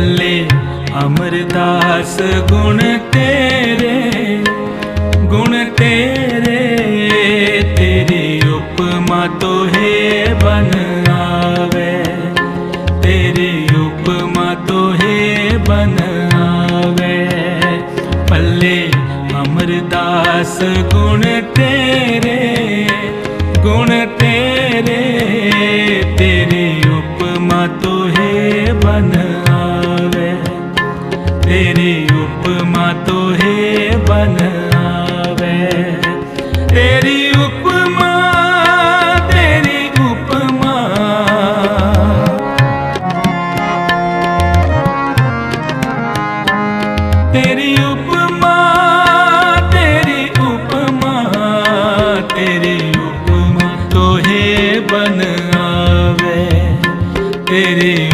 ਪੱਲੇ ਅਮਰਦਾਸ, ਗੁਣ ਤੇਰੇ ਗੁਣ ਤੇਰੇ, ਤੇਰੀ ਉਪਮਾ ਤੋਹੇ ਬਨ ਆਵੇ, ਤੇਰੀ ਉਪਮਾ ਤੋਹੇ ਬਨ ਆਵੇ। ਪੱਲੇ ਅਮਰਦਾਸ, ਗੁਣ ਤੇਰੇ ਗੁਣ ਤੇਰੇ, ਤੇਰੀ ਉਪਮਾ ਤੋਹੇ ਬਨ ਤੇਰੀ ਉਪਮਾ ਤੋਹੇ ਬਨ ਆਵੇ। ਤੇਰੀ ਉਪਮਾ ਤੇਰੀ ਉਪਮਾ। ਤੇਰੀ ਉਪਮਾ ਤੇਰੀ ਉਪਮਾ ਤੇਰੀ ਉਪਮਾ ਤੋਹੇ ਬਨ ਆਵੇ। ਤੇਰੀ